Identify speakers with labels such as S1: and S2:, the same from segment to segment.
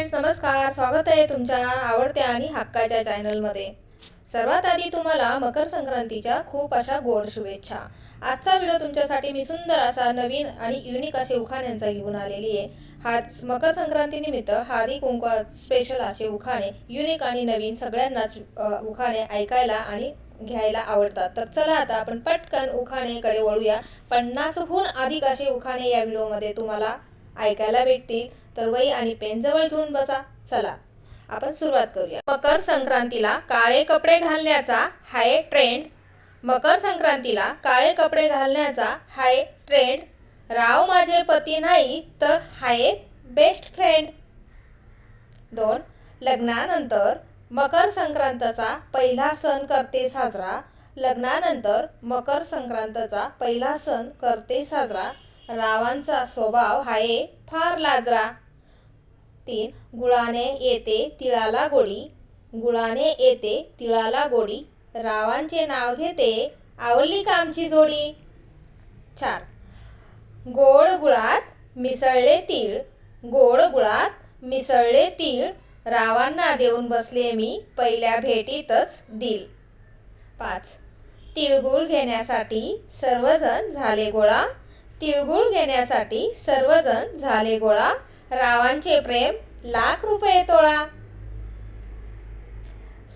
S1: Friends नमस्कार स्वागत आहे तुमच्या आवडत्या आणि हक्काच्या चॅनलमध्ये. सर्वात आधी तुम्हाला मकर संक्रांतीच्या खूप अशा गोड शुभेच्छा. आजचा व्हिडिओ तुमच्यासाठी मी सुंदर असा नवीन आणि युनिक असे उखाण्यांचा घेऊन आलेली आहे. हा मकर संक्रांतीनिमित्त हादी कुंकू स्पेशल असे उखाणे युनिक आणि नवीन सगळ्यांनाच उखाणे ऐकायला आणि घ्यायला आवडतात. तर चला आता आपण पटकन उखाणेकडे वळूया. पन्नासहून अधिक असे उखाणे या व्हिडिओमध्ये तुम्हाला ऐकायला भेटतील. तर वही आणि पेन जवळ घेऊन बसा. चला आपण सुरुवात करूया. मकर संक्रांतीला काळे कपडे घालण्याचा हाय ट्रेंड मकर संक्रांतीला काळे कपडे घालण्याचा हाय ट्रेंड राव माझे पती नाही तर हाय बेस्ट फ्रेंड दोन लग्नानंतर मकर संक्रांतचा पहिला सण करते साजरा. लग्नानंतर मकर संक्रांतचा पहिला सण करते साजरा. रावांचा स्वभाव हाये फार लाजरा. तीन गुळाने येते तिळाला गोडी. गुळाने येते तिळाला गोडी. रावांचे नाव घेते आवडली का आमची जोडी? चार गोड गुळात मिसळले तीळ. गोड गुळात मिसळले तीळ. रावांना देऊन बसले मी पहिल्या भेटीतच दिल. पाच तिळगुळ घेण्यासाठी सर्वजण झाले गोळा. तिळगुळ घेण्यासाठी सर्वजण झाले गोळा. रावांचे प्रेम लाख रुपये तोळा.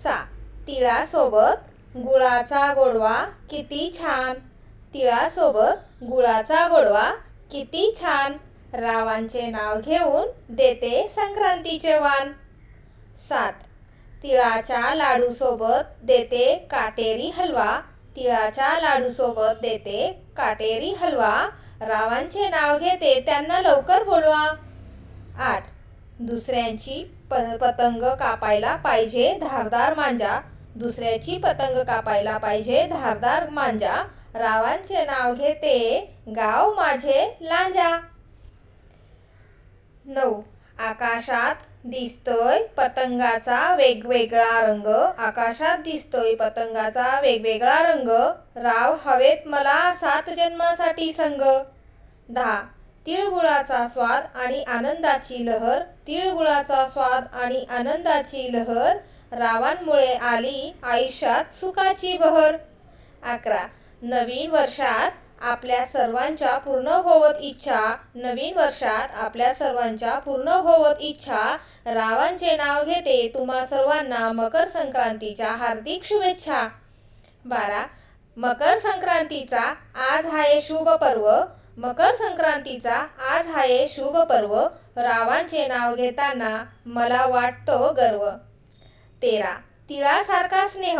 S1: सा. तिळासोबत गुळाचा गोडवा किती छान. तिळासोबत गुळाचा गोडवा किती छान. रावांचे नाव घेऊन देते संक्रांतीचे वाण. सात. तिळाच्या लाडूसोबत देते काटेरी हलवा. तिळाच्या लाडूसोबत देते काटेरी हलवा. रावांचे नाव घेते त्यांना लवकर बोलवा. आठ. दुसऱ्यांची प पतंग कापायला पाहिजे धारदार मांजा. दुसऱ्याची पतंग कापायला पाहिजे धारदार मांजा. रावांचे नाव घेते गाव माझे लांजा. नऊ. आकाशात दिसतोय. पतंगाचा वेगवेगळा रंग. आकाशात दिसतोय पतंगाचा वेगवेगळा रंग. राव हवेत मला सात जन्मासाठी संग. दहा. तिळगुळाचा स्वाद आणि आनंदाची लहर. तिळगुळाचा स्वाद आणि आनंदाची लहर. रावांमुळे आली आयुष्यात सुखाची बहर. अकरा. नवीन वर्षात आपल्या सर्वांच्या पूर्ण होवत इच्छा नवीन वर्षात आपल्या सर्वांच्या पूर्ण होवत इच्छा रावांचे नाव घेते तुम्हा सर्वांना मकर संक्रांतीच्या हार्दिक शुभेच्छा. बारा मकर संक्रांतीचा आज आहे शुभ पर्व. मकर संक्रांतीचा आज आहे शुभ पर्व. रावांचे नाव घेताना मला वाटतो गर्व. तेरा तिळासारखा स्नेह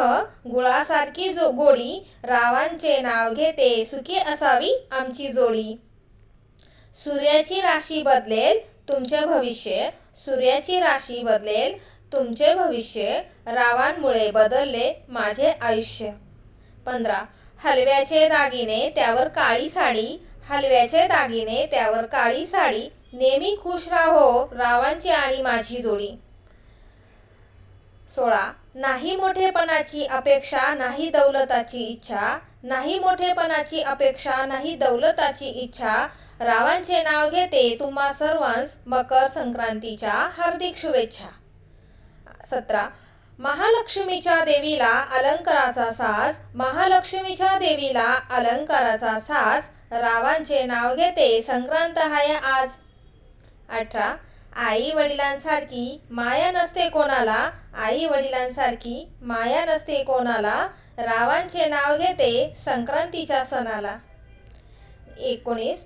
S1: गुळासारखी जो गोडी रावांचे नाव घेते सुखी असावी आमची जोडी. सूर्याची राशी बदलेल तुमचे भविष्य सूर्याची राशी बदलेल तुमचे भविष्य रावांमुळे बदलले माझे आयुष्य. पंधरा हलव्याचे दागिने त्यावर काळी साडी हलव्याचे दागिने त्यावर काळी साडी नेहमी खुश राहो रावांची आणि माझी जोडी. सोळा नाही मोठेपणाची अपेक्षा नाही दौलताची इच्छा नाही मोठेपणाची अपेक्षा नाही दौलताची इच्छा. रावांचे नाव घेते तुम्हा सर्वांस मकर संक्रांतीच्या हार्दिक शुभेच्छा. सतरा महालक्ष्मीच्या देवीला अलंकाराचा साज महालक्ष्मीच्या देवीला अलंकाराचा साज. रावांचे नाव घेते संक्रांत हाय आज. अठरा आई वडिलांसारखी माया नसते कोणाला आई वडिलांसारखी माया नसते कोणाला रावांचे नाव घेते संक्रांतीच्या सणाला. एकोणीस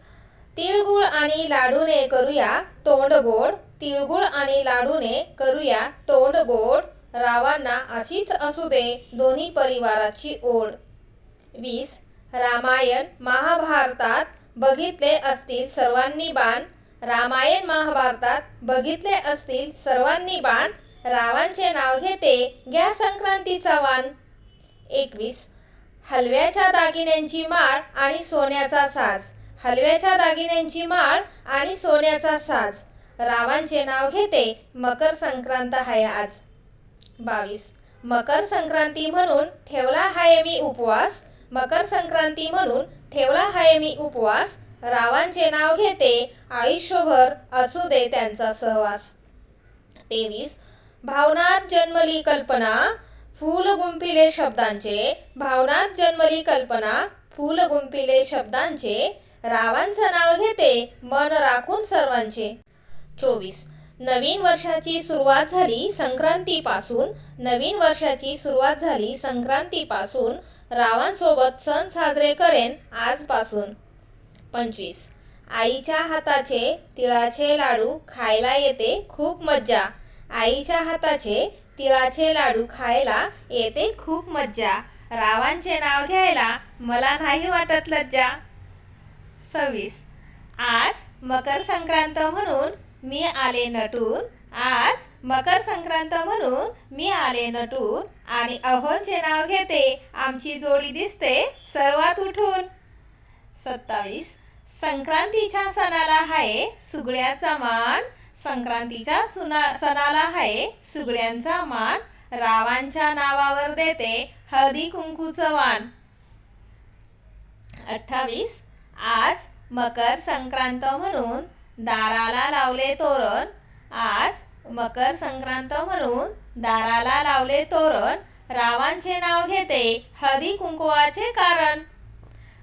S1: तिळगुळ आणि लाडूने करूया तोंड गोड तिळगुळ आणि लाडूने करूया तोंड गोड रावांना अशीच असू दे दोन्ही परिवाराची ओढ. वीस रामायण महाभारतात बघितले असतील सर्वांनी बाण रामायण महाभारतात बघितले असतील सर्वांनी बाण रावांचे नाव घेते घ्या संक्रांतीचा वाण. एकवीस. हलव्याच्या दागिन्यांची माळ आणि सोन्याचा साज. हलव्याच्या दागिन्यांची माळ आणि सोन्याचा साज. रावांचे नाव घेते मकर संक्रांत आहे आज. बावीस. मकर संक्रांती म्हणून ठेवला हाय मी उपवास. मकर संक्रांती म्हणून ठेवला हाय मी उपवास. रावांचे नाव घेते आयुष्यभर असू दे त्यांचा सहवास. तेवीस भावनात जन्मली कल्पना फूल गुंपिले शब्दांचे भावनात जन्मली कल्पना फूल गुंपिले शब्दांचे रावांचं नाव घेते मन राखून सर्वांचे. चोवीस नवीन वर्षाची सुरुवात झाली संक्रांतीपासून नवीन वर्षाची सुरुवात झाली संक्रांतीपासून रावांसोबत सण साजरे करेन आजपासून. पंचवीस. आईच्या हाताचे तिळाचे लाडू खायला येते खूप मज्जा. आईच्या हाताचे तिळाचे लाडू खायला येते खूप मज्जा. रावांचे नाव घ्यायला मला नाही वाटत लज्जा. सव्वीस. आज मकर संक्रांत म्हणून मी आले नटून. आज मकर संक्रांत म्हणून मी आले नटून. आणि अहोंचे नाव घेते. आमची जोडी दिसते सर्वात उठून. सत्तावीस. संक्रांतीच्या सणाला आहे सुगड्याचा मान. संक्रांतीच्या सुना सणाला आहे सुगड्यांचा मान. रावांच्या नावावर देते हळदी कुंकूचं वाण. अठ्ठावीस. आज मकर संक्रांत म्हणून दाराला लावले तोरण. आज मकर संक्रांत म्हणून दाराला लावले तोरण. रावांचे नाव घेते हळदी कुंकुवाचे कारण.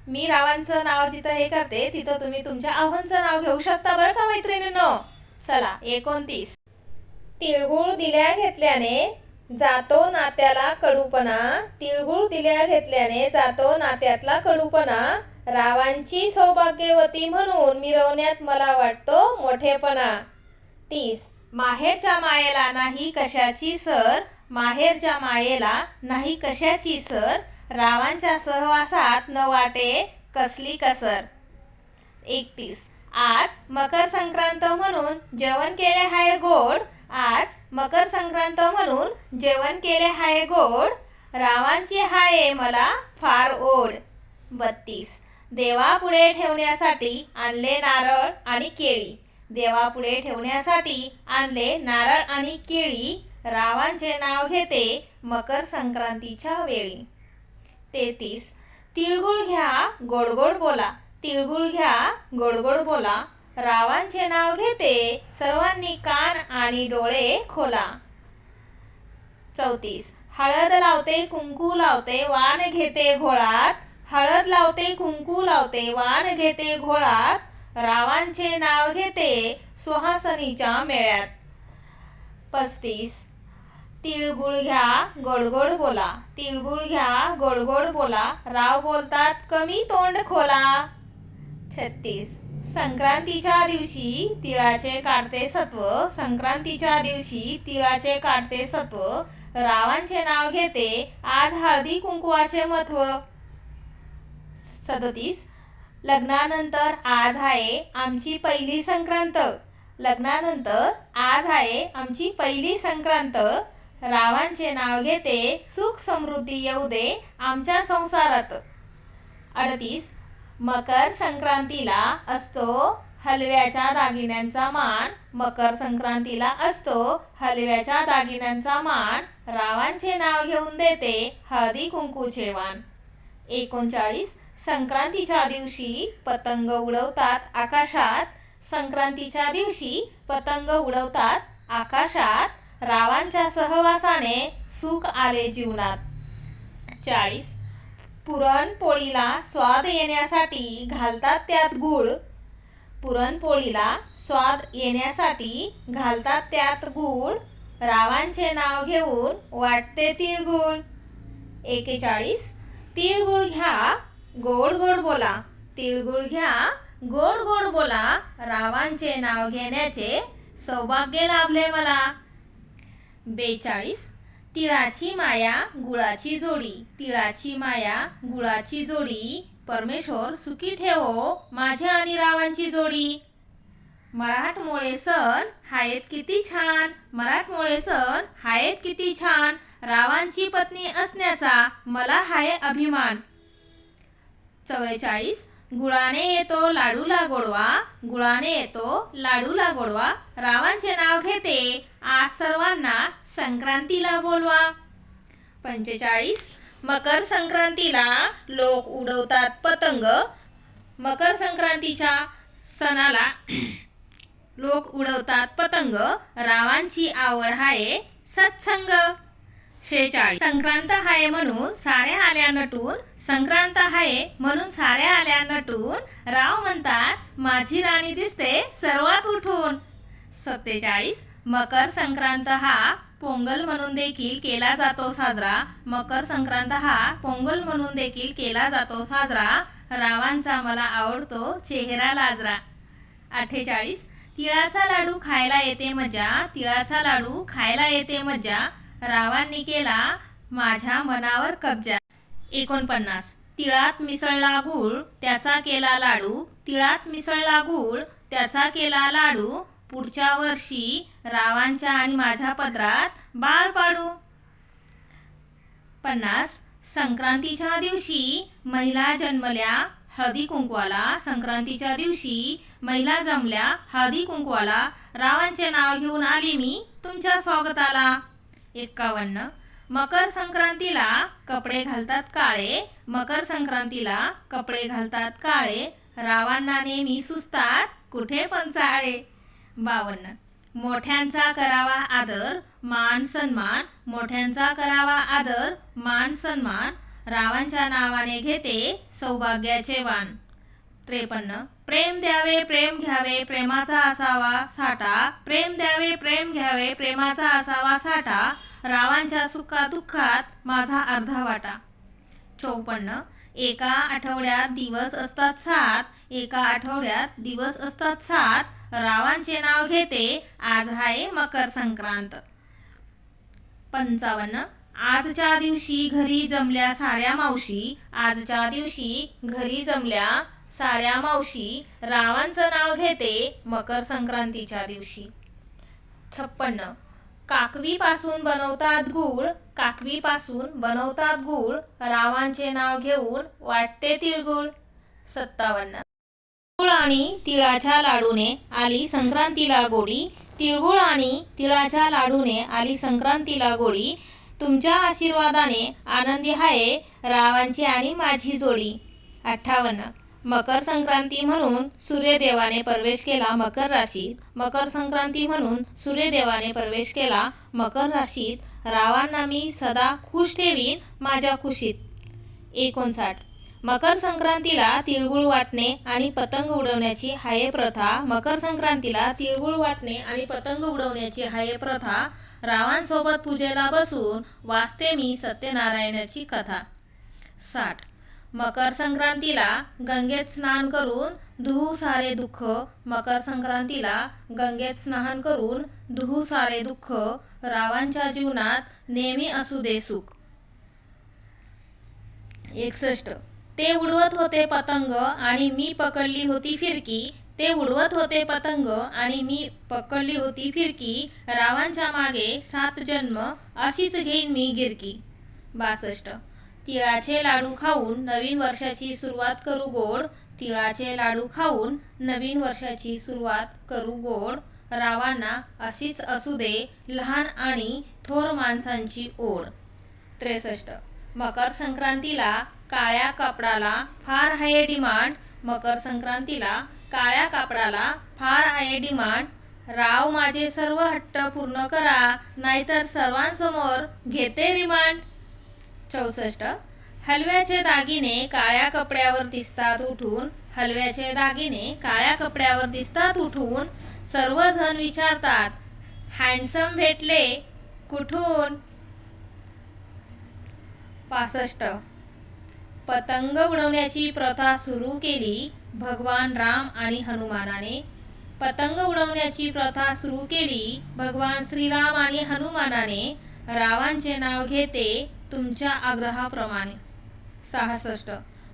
S1: मी रावांचं नाव जिथं हे करते तिथं तुम्ही तुमच्या आव्हानचं नाव घेऊ शकता बरं का मैत्रिणीनं? चला एकोणतीस. तिळगुळ दिल्या घेतल्याने जातो नात्याला कडूपणा. तिळगुळ दिल्या घेतल्याने जातो नात्यातला कडूपणा. रावांची सौभाग्यवती म्हणून मिरवण्यात मला वाटतो मोठेपणा. तीस. माहेरच्या मायेला नाही कशाची सर. माहेरच्या मायेला नाही कशाची सर. रावांच्या सहवासात न वाटे कसली कसर? एकतीस. आज मकर संक्रांत म्हणून जेवण केले हाय गोड. आज मकर संक्रांत म्हणून जेवण केले हाय गोड. रावांची हाय मला फार ओढ. बत्तीस. देवापुढे ठेवण्यासाठी आणले नारळ आणि केळी. देवापुढे ठेवण्यासाठी आणले नारळ आणि केळी. रावांचे नाव घेते मकर संक्रांतीच्या वेळी. तेहतीस. तिळगुळ घ्या गोडगोड बोला. तिळगुळ घ्या गोडगोड बोला. रावांचे नाव घेते सर्वांनी कान आणि डोळे खोला. चौतीस. हळद लावते कुंकू लावते वान घेते घोळात. हळद लावते कुंकू लावते वान घेते घोळात. रावांचे नाव घेते सुहासनीच्या मेळ्यात. पस्तीस. तिळगुळ घ्या गोडगोड बोला. तिळगुळ घ्या गोडगोड बोला. राव बोलतात कमी तोंड खोला. छत्तीस. संक्रांतीच्या दिवशी तिळाचे काढते सत्व. संक्रांतीच्या दिवशी तिळाचे काढते सत्व. रावांचे नाव घेते आज हळदी कुंकवाचे महत्त्व. सदतीस. लग्नानंतर आज आहे आमची पहिली संक्रांत. लग्नानंतर आज आहे आमची पहिली संक्रांत. रावांचे नाव घेते सुख समृद्धी येऊ दे आमच्या संसारात. अडतीस. मकर संक्रांतीला असतो हलव्याच्या दागिन्यांचा मान. मकर संक्रांतीला असतो हलव्याच्या दागिन्यांचा मान. रावांचे नाव घेऊन देते हळदी कुंकूचे वाण. एकोणचाळीस. संक्रांतीच्या दिवशी पतंग उडवतात आकाशात. संक्रांतीच्या दिवशी पतंग उडवतात आकाशात. रावांच्या सहवासाने सुख आले जीवनात. चाळीस. पुरणपोळीला स्वाद येण्यासाठी घालतात त्यात गूळ. पुरणपोळीला स्वाद येण्यासाठी घालतात त्यात गूळ. रावांचे नाव घेऊन वाटते तिळगुळ एकेचाळीस. तिळगुळ घ्या गोड गोड बोला. तिळगुळ घ्या गोड गोड बोला. रावांचे नाव घेण्याचे सौभाग्य लाभले मला. बेचाळीस. तिळाची माया गुळाची जोडी. तिळाची माया गुळाची जोडी. परमेश्वर सुखी ठेवो माझ्या आणि रावांची जोडी. मराठमोळे सण हायत किती छान. मराठमोळे सण हायत किती छान. रावांची पत्नी असण्याचा मला हाय अभिमान. चव्वेचाळीस. गुळाने येतो लाडूला गोडवा गुळाने येतो लाडूला गोडवा. रावांचे नाव घेते आज सर्वांना संक्रांतीला बोलवा. पंचेचाळीस मकर संक्रांतीला लोक उडवतात पतंग. मकर संक्रांतीच्या सणाला लोक उडवतात पतंग. रावांची आवड आहे सत्संग. शेचाळीस संक्रांत हाय म्हणून साऱ्या आल्या नटून संक्रांत हाय म्हणून साऱ्या आल्या नटून राव म्हणतात माझी राणी दिसते सर्वात उठून. सत्तेचाळीस. मकर संक्रांत हा पोंगल म्हणून देखील केला जातो साजरा. मकर संक्रांत हा पोंगल म्हणून देखील केला जातो साजरा. रावांचा मला आवडतो चेहरा लाजरा. अठ्ठेचाळीस. तिळाचा लाडू खायला येते मजा तिळाचा लाडू खायला येते मजा रावांनी केला माझ्या मनावर कब्जा. एकोणपन्नास. तिळात मिसळला गूळ त्याचा केला लाडू. तिळात मिसळला गूळ त्याचा केला लाडू. पुढच्या वर्षी रावांच्या आणि माझ्या पदरात बाळ पाडू. पन्नास. संक्रांतीच्या दिवशी महिला जन्मल्या हळदी कुंकवाला. संक्रांतीच्या दिवशी महिला जमल्या हळदी कुंकवाला. रावांचे नाव घेऊन आली मी तुमच्या स्वागताला. एक्कावन्न. मकर संक्रांतीला कपडे घालतात काळे. मकर संक्रांतीला कपडे घालतात काळे. रावांना नेहमी सुचतात कुठे पंचाळे बावन्न. मोठ्यांचा करावा आदर मान सन्मान. मोठ्यांचा करावा आदर मान सन्मान. रावांच्या नावाने घेते सौभाग्याचे वाण. त्रेपन्न. प्रेम द्यावे प्रेम घ्यावे प्रेमाचा असावा साठा. प्रेम द्यावे प्रेम घ्यावे प्रेमाचा असावा साठा. रावांच्या सुखा दुःखात माझा अर्धा वाटा. चौपन्न. एका आठवड्यात दिवस असतात सात. एका आठवड्यात दिवस असतात सात. रावांचे नाव घेते आज आहे मकर संक्रांत. पंचावन्न. आजच्या दिवशी घरी जमल्या साऱ्या मावशी. आजच्या दिवशी घरी जमल्या साऱ्या मावशी रावांचं नाव घेते मकर संक्रांतीच्या दिवशी. छप्पन्न. काकवीपासून बनवतात गूळ काकवीपासून बनवतात गूळ रावांचे नाव घेऊन वाटते तिळगुळ. सत्तावन्न. गुळ आणि तिळाच्या लाडूने आली संक्रांतीला गोडी. तिळगुळ आणि तिळाच्या लाडूने आली संक्रांतीला गोडी. तुमच्या आशीर्वादाने आनंदी आहे रावांची आणि माझी जोडी. अठ्ठावन्न. मकर संक्रांती म्हणून सूर्यदेवाने प्रवेश केला मकर राशीत. मकर संक्रांती म्हणून सूर्यदेवाने प्रवेश केला मकर राशीत. रावांना मी सदा खुश ठेवीन माझ्या खुशीत. एकोणसाठ. मकर संक्रांतीला तिळगुळ वाटणे आणि पतंग उडवण्याची हाय प्रथा. मकर संक्रांतीला तिळगुळ वाटणे आणि पतंग उडवण्याची हाय प्रथा. रावांसोबत पूजेला बसून वाचते मी सत्यनारायणाची कथा. साठ. मकर संक्रांतीला गंगेत स्नान करून दुहू सारे दुःख मकर संक्रांतीला गंगेत स्नान करून दुहू सारे दुःख रावांच्या जीवनात नेहमी असू दे सुख. एकसष्ट. ते उडवत होते पतंग आणि मी पकडली होती फिरकी. ते उडवत होते पतंग आणि मी पकडली होती फिरकी. रावांच्या मागे सात जन्म अशीच घेईन मी गिरकी. बासष्ट. तिळाचे लाडू खाऊन नवीन वर्षाची सुरुवात करू गोड. तिळाचे लाडू खाऊन नवीन वर्षाची सुरुवात करू गोड. रावांना अशीच असू दे लहान आणि थोर माणसांची ओढ. त्रेसष्ट. मकर संक्रांतीला काळ्या कापडाला फार आहे डिमांड. मकर संक्रांतीला काळ्या कापडाला फार आहे डिमांड. राव माझे सर्व हट्ट पूर्ण करा नाहीतर सर्वांसमोर घेते रिमांड. चौसष्ट. हलव्याचे दागिने काळ्या कपड्यावर दिसतात उठून. हलव्याचे दागिने काळ्या कपड्यावर दिसतात उठून. सर्वजण विचारतात हँडसम भेटले? कुठून? पासष्ट. पतंग उडवण्याची प्रथा सुरू केली भगवान राम आणि हनुमानाने. पतंग उडवण्याची प्रथा सुरू केली भगवान श्रीराम आणि हनुमानाने. रावांचे नाव घेते तुमच्या आग्रहाप्रमाणे. सहासष्ट.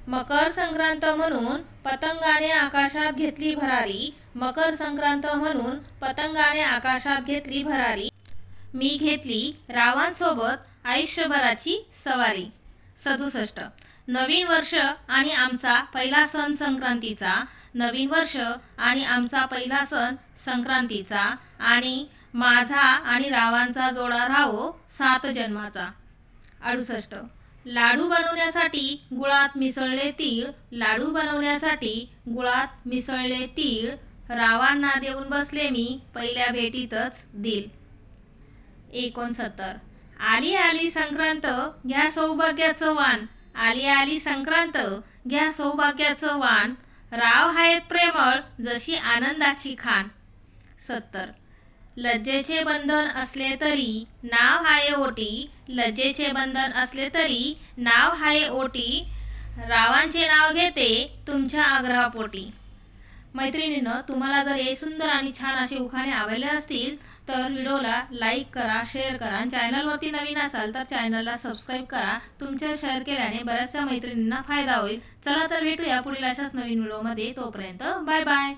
S1: मकर संक्रांत म्हणून पतंगाने आकाशात घेतली भरारी. मकर संक्रांत म्हणून पतंगाने आकाशात घेतली भरारी. मी घेतली रावांसोबत आयुष्यभराची सवारी. सदुसष्ट. नवीन वर्ष आणि आमचा पहिला सण संक्रांतीचा. नवीन वर्ष आणि आमचा पहिला सण संक्रांतीचा. आणि माझा आणि रावांचा जोडा राहो सात जन्माचा. अडुसष्ट. लाडू बनवण्यासाठी गुळात मिसळले तीळ लाडू बनवण्यासाठी गुळात मिसळले तीळ रावांना देऊन बसले मी पहिल्या भेटीतच दिल. एकोणसत्तर. आली आली संक्रांत घ्या सौभाग्याचं वाण आली आली संक्रांत घ्या सौभाग्याचं वाण राव आहेत प्रेमळ जशी आनंदाची खान. सत्तर. लज्जेचे बंधन असले तरी नाव हाय ओटी. लज्जेचे बंधन असले तरी नाव हाय ओटी. रावांचे नाव घेते तुमच्या आग्रहापोटी. मैत्रिणीनं तुम्हाला जर हे सुंदर आणि छान असे उखाणे आवडले असतील तर व्हिडिओला लाईक करा शेअर करा आणि चॅनलवरती नवीन असाल तर चॅनलला सबस्क्राईब करा. तुमच्या शेअर केल्याने बऱ्याचशा मैत्रिणींना फायदा होईल. चला तर भेटूया पुढील अशाच नवीन व्हिडिओमध्ये. तोपर्यंत बाय बाय.